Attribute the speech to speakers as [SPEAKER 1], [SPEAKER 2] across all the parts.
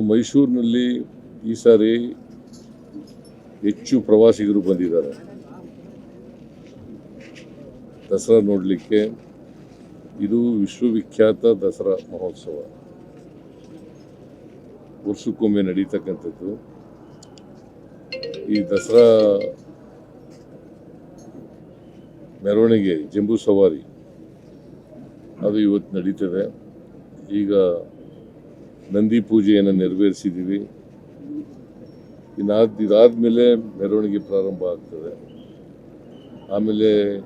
[SPEAKER 1] ಮೈಸೂರಿನಲ್ಲಿ ಈ ಸಾರಿ ಹೆಚ್ಚು ಪ್ರವಾಸಿಗರು ಬಂದಿದ್ದಾರೆ. ದಸರಾ ನೋಡಲಿಕ್ಕೆ ಇದು ವಿಶ್ವವಿಖ್ಯಾತ ದಸರಾ ಮಹೋತ್ಸವ. ವರ್ಷಕ್ಕೊಮ್ಮೆ ನಡೀತಕ್ಕಂಥದ್ದು. ಈ ದಸರಾ ಮೆರವಣಿಗೆ, ಜಂಬೂ ಸವಾರಿ ಅದು ಇವತ್ತು ನಡೀತದೆ. ಈಗ ನಂದಿ ಪೂಜೆಯನ್ನು ನೆರವೇರಿಸಿದ್ದೀವಿ. ಇನ್ನಾದ ಇದಾದಮೇಲೆ ಮೆರವಣಿಗೆ ಪ್ರಾರಂಭ ಆಗ್ತದೆ. ಆಮೇಲೆ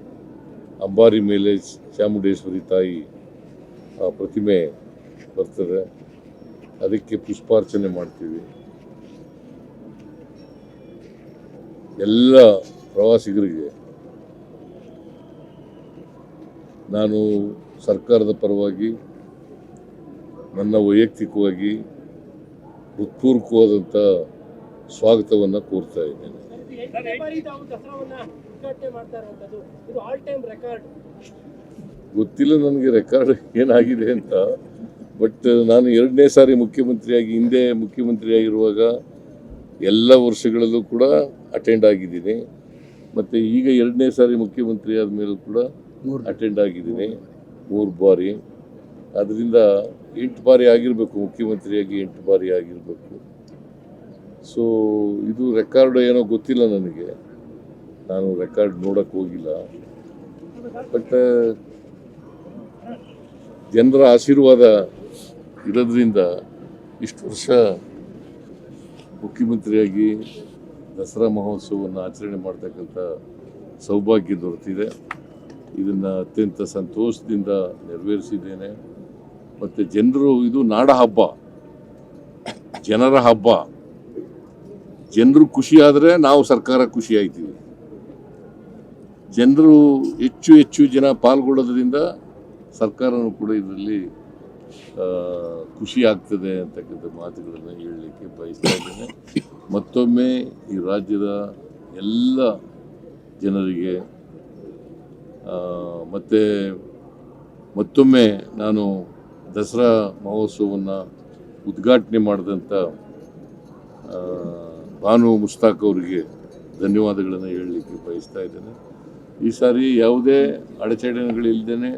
[SPEAKER 1] ಅಂಬಾರಿ ಮೇಲೆ ಚಾಮುಂಡೇಶ್ವರಿ ತಾಯಿ, ಆ, ಪ್ರತಿಮೆ ಬರ್ತದೆ. ಅದಕ್ಕೆ ಪುಷ್ಪಾರ್ಚನೆ ಮಾಡ್ತೀವಿ. ಎಲ್ಲ ಪ್ರವಾಸಿಗರಿಗೆ ನಾನು ಸರ್ಕಾರದ ಪರವಾಗಿ ನನ್ನ ವೈಯಕ್ತಿಕವಾಗಿ ಹೃತ್ಪೂರ್ವಕವಾದಂಥ ಸ್ವಾಗತವನ್ನು ಕೋರ್ತಾ ಇದ್ದೇನೆ. ಗೊತ್ತಿಲ್ಲ ನನಗೆ ರೆಕಾರ್ಡ್ ಏನಾಗಿದೆ ಅಂತ ಬಟ್ ನಾನು ಎರಡನೇ ಸಾರಿ ಮುಖ್ಯಮಂತ್ರಿಯಾಗಿ ಹಿಂದೆ ಮುಖ್ಯಮಂತ್ರಿಯಾಗಿರುವಾಗ ಎಲ್ಲ ವರ್ಷಗಳಲ್ಲೂ ಕೂಡ ಅಟೆಂಡ್ ಆಗಿದ್ದೀನಿ. ಮತ್ತು ಈಗ ಎರಡನೇ ಸಾರಿ ಮುಖ್ಯಮಂತ್ರಿ ಆದಮೇಲೂ ಕೂಡ ಅಟೆಂಡ್ ಆಗಿದ್ದೀನಿ. ಮೂರು ಬಾರಿ. ಅದರಿಂದ ಎಂಟು ಬಾರಿ ಆಗಿರಬೇಕು, ಮುಖ್ಯಮಂತ್ರಿಯಾಗಿ ಎಂಟು ಬಾರಿ ಆಗಿರಬೇಕು. ಸೊ ಇದು ರೆಕಾರ್ಡ್ ಏನೋ ಗೊತ್ತಿಲ್ಲ ನನಗೆ. ನಾನು ರೆಕಾರ್ಡ್ ನೋಡಕ್ಕೆ ಹೋಗಿಲ್ಲ. ಬಟ್ ಜನರ ಆಶೀರ್ವಾದ ಇರೋದ್ರಿಂದ ಇಷ್ಟು ವರ್ಷ ಮುಖ್ಯಮಂತ್ರಿಯಾಗಿ ದಸರಾ ಮಹೋತ್ಸವವನ್ನು ಆಚರಣೆ ಮಾಡ್ತಕ್ಕಂಥ ಸೌಭಾಗ್ಯ ದೊರೆತಿದೆ. ಇದನ್ನು ಅತ್ಯಂತ ಸಂತೋಷದಿಂದ ನೆರವೇರಿಸಿದ್ದೇನೆ. ಮತ್ತು ಜನರು ಇದು ನಾಡ ಹಬ್ಬ. ಜನರ ಹಬ್ಬ. ಜನರು ಖುಷಿ ಆದರೆ ನಾವು ಸರ್ಕಾರ ಖುಷಿ ಆಯ್ತೀವಿ. ಜನರು ಹೆಚ್ಚು ಹೆಚ್ಚು ಜನ ಪಾಲ್ಗೊಳ್ಳೋದ್ರಿಂದ ಸರ್ಕಾರನೂ ಕೂಡ ಇದರಲ್ಲಿ ಖುಷಿ ಆಗ್ತದೆ ಅಂತಕ್ಕಂಥ ಮಾತುಗಳನ್ನು ಹೇಳಲಿಕ್ಕೆ ಬಯಸ್ತಾ ಇದ್ದೇನೆ. ಮತ್ತೊಮ್ಮೆ ಈ ರಾಜ್ಯದ ಎಲ್ಲ ಜನರಿಗೆ ಮತ್ತೆ ಮತ್ತೊಮ್ಮೆ ನಾನು ದಸರಾ ಮಹೋತ್ಸವವನ್ನು ಉದ್ಘಾಟನೆ ಮಾಡಿದಂಥ ಭಾನು ಮುಸ್ತಾಕ್ ಅವರಿಗೆ ಧನ್ಯವಾದಗಳನ್ನು ಹೇಳಲಿಕ್ಕೆ ಬಯಸ್ತಾ ಇದ್ದೇನೆ. ಈ ಸಾರಿ ಯಾವುದೇ ಅಡಚಣೆಗಳಿಲ್ಲದೇ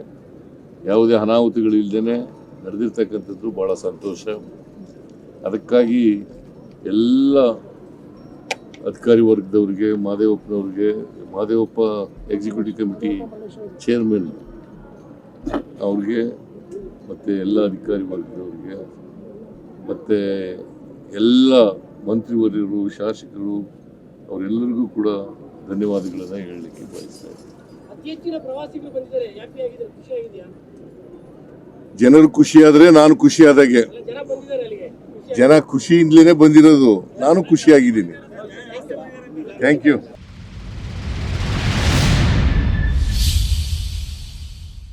[SPEAKER 1] ಯಾವುದೇ ಅನಾಹುತಗಳಿಲ್ಲದೇ ನಡೆದಿರ್ತಕ್ಕಂಥದ್ದು ಭಾಳ ಸಂತೋಷ. ಅದಕ್ಕಾಗಿ ಎಲ್ಲ ಅಧಿಕಾರಿ ವರ್ಗದವ್ರಿಗೆ ಮಾದೇವಪ್ಪನವ್ರಿಗೆ ಮಾದೇವಪ್ಪ ಎಕ್ಸಿಕ್ಯೂಟಿವ್ ಕಮಿಟಿ ಚೇರ್ಮನ್ ಅವ್ರಿಗೆ ಮತ್ತು ಎಲ್ಲ ಅಧಿಕಾರಿ ವರ್ಗದವರಿಗೆ ಮತ್ತು ಎಲ್ಲ ಮಂತ್ರಿವರ್ಯರು ಶಾಸಕರು ಅವರೆಲ್ಲರಿಗೂ ಕೂಡ ಧನ್ಯವಾದಗಳನ್ನು ಹೇಳಲಿಕ್ಕೆ ಬಯಸ್ತಾ ಇದ್ದೀನಿ.
[SPEAKER 2] ಹೆಚ್ಚಿನ ಪ್ರವಾಸಿಗರು ಬಂದಿದ್ದಾರೆ. ಹ್ಯಾಪಿ ಆಗಿದ್ದಾರೆ ಖುಷಿ ಆಗಿದೆಯಾ?
[SPEAKER 1] ಜನರು ಖುಷಿಯಾದರೆ ನಾನು ಖುಷಿಯಾದಾಗೆ
[SPEAKER 2] ಎಲ್ಲ ಜನ ಬಂದಿದ್ದಾರೆ ಅಲ್ಲಿಗೆ. ಖುಷಿ
[SPEAKER 1] ಜನ ಖುಷಿಯಿಂದಲೇ ಬಂದಿರೋದು. ನಾನು ಖುಷಿಯಾಗಿದ್ದೀನಿ ಥ್ಯಾಂಕ್ ಯು.